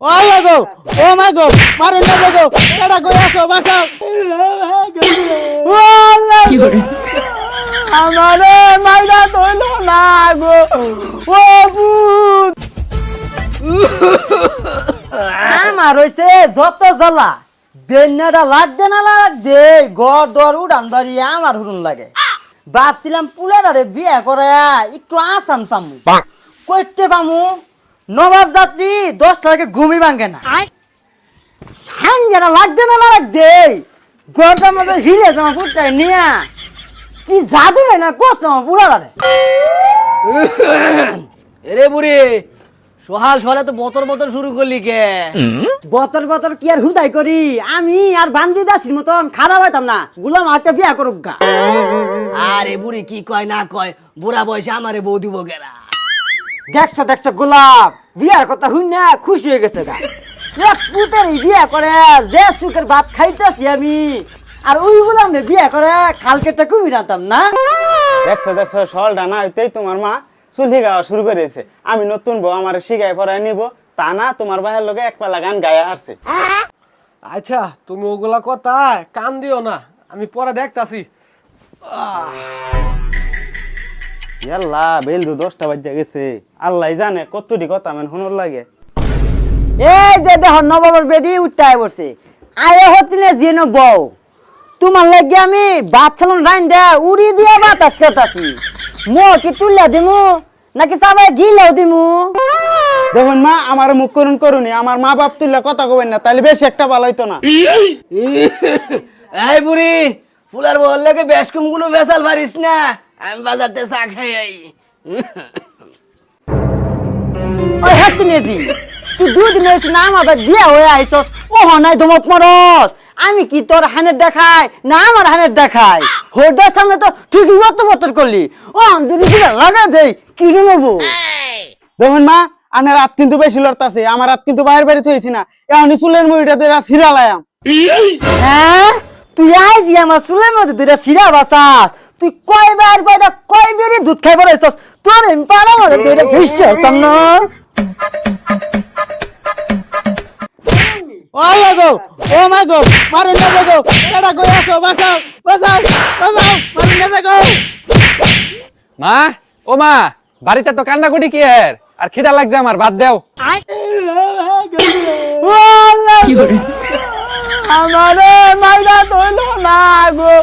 ও লাগো ও মা গো মারো না গো এটা কই আসো বাঁচাও। ও আল্লাহ। আমারে মাইরা ধইল না গো। ও ভূত। আমার হইছে যত জ্বালা বেন্নাটা লাগছে না লাগছে ঘর দর উড়ান বাড়ি আমার হুরুন লাগে। ভাবছিলাম পুলারে বিয়ে করে একটু আসাম পামু কইতে পামু? নবাব যাত্রী দশটা থেকে ঘুমি ভাঙে না। লাগছে না লাগছে ঘরটার মধ্যে হিলে জামা ফুটটাই নিয়া। কি জাদু হয় না কষ্ট আমার পুলারে এরে বুড়ি সোহাল সোহালে তো বতর বতর শুরু করলি কে? বতর বতর কি আর হুদাই করি? আমি আর বান্দি দাসির মতন খারাপ হইতাম না গুলাম একটা বিয়া করুক গা। আরে বুড়ি কি কয় না কয় বুড়া বয়সে আমারে বউ দিব গেরা দেখছ দেখছ গোলাপ। বিয়ার কথা শুন না খুশি হয়ে গেছে গা। এক পুতেরই বিয়া করে যে সুখের ভাত খাইতেছি আমি। আর ওই গুলাম বিয়া করে খালকেটা কুবি রাতাম না। দেখছ দেখছ সলটা না হইতেই তোমার মা চুলি গাওয়া শুরু করেছে। আমি নতুন বউ আমার শিখাই পড়ায় নিব তা না তোমার ভাইয়ের লোকে এক পালা গান গায়ে হারছে। আচ্ছা তুমি ওগুলা কথায় কান দিও না আমি পরে দেখতাছি। আল্লাহ বেল দু দশটা বাজে গেছে। আল্লাহ জানে কতটি কথা মেন শুনুর লাগে। এই যে দেখ নবাবের বেডি উঠায় বসে। আয় হতিলে যেন বউ। তোমার লাগে আমি বাচ্চালন রাইন দে উড়ি দিয়া বাতাস খেতাছি। মো কি তুললা দিমু? নাকি সবাই গিলেও দিমু? দেখুন মা আমার মুখ করুন করুনি আমার মা বাপ তুললে কথা কবেন না তাহলে বেশি একটা ভালো হইতো না। এই বুড়ি ফুলার বললে বেশ কম কোনো ভেসাল পারিস না। আমি বাজারতে চা খাই আই। ওই হাতি নেদি তুই দুই দিন হয়েছে না আমার বিয়া হয়ে আইছস ও নাই ধমক মরস। আমি কি তোর হানের দেখাই না আমার হানের দেখাই? হোটের সামনে তো ঠিকই মতো বতর করলি? ও যদি দিলে লাগা দেই কি নেব দেখুন মা আনের রাত কিন্তু বেশি লড়তাছে আমার রাত কিন্তু বাইরে বেরিয়ে থইছি না। এখন চুলের মুড়িটা তো এরা সিরালায়াম হ্যাঁ? তুই আইজি আমার চুলের মধ্যে দুইটা ফিরা বাসাস তুই কয়বার পয়দা কয় দুধ খাই বলাইছস তোর পালা মধ্যে দুইটা ফিরছে হতাম না। ও মা গো মারো না গো এটা কই আসো বাঁচাও বাঁচাও বাঁচাও মারো না গো। মা ও মা বাড়িতে তো কান্নাকুটি কি এর? আর খিদা লাগছে আমার বাদ দেও। আল্লাহ আমারে মাইরা ধইল না গো।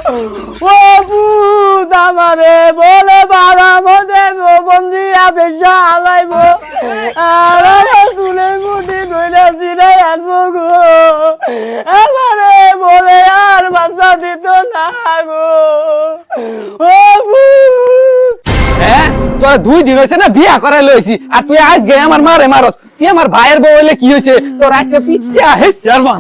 ও ভূত আমারে বলে বাবা মধ্যে বন্দিয়া বেশা আলাইব তোরা দুই দিন হয়েছে না বিয়া করাই লইছি আর তুই আজ গে আমার মারে মারস তুই আমার ভাইয়ের বউ হইলে কি হয়েছে তোর আজকে পিছিয়ে আহে শর্মা